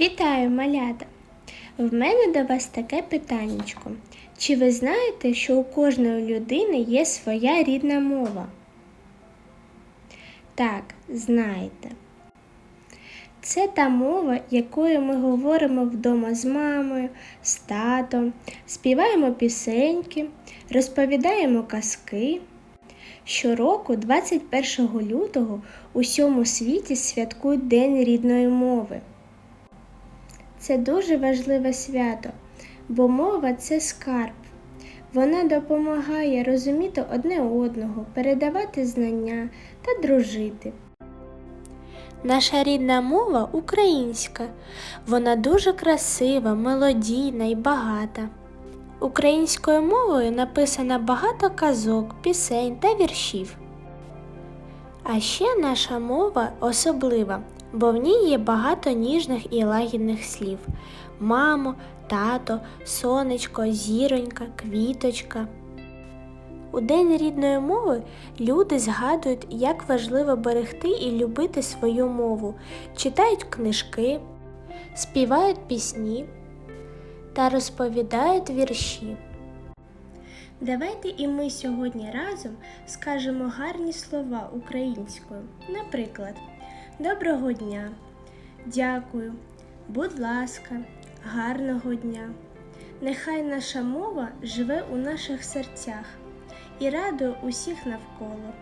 Вітаю, малята! В мене до вас таке питаннячко. Чи ви знаєте, що у кожної людини є своя рідна мова? Так, знаєте. Це та мова, якою ми говоримо вдома з мамою, з татом, співаємо пісеньки, розповідаємо казки. Щороку, 21 лютого, у всьому світі святкують День рідної мови. Це дуже важливе свято, бо мова це скарб. Вона допомагає розуміти одне одного, передавати знання та дружити. Наша рідна мова українська. Вона дуже красива, мелодійна і багата. Українською мовою написано багато казок, пісень та віршів. А ще наша мова особлива, бо в ній є багато ніжних і лагідних слів: мамо, тато, сонечко, зіронька, квіточка. У День рідної мови люди згадують, як важливо берегти і любити свою мову, читають книжки, співають пісні та розповідають вірші. Давайте і ми сьогодні разом скажемо гарні слова українською. Наприклад, Доброго дня, дякую, будь ласка, гарного дня. Нехай наша мова живе у наших серцях і радує усіх навколо.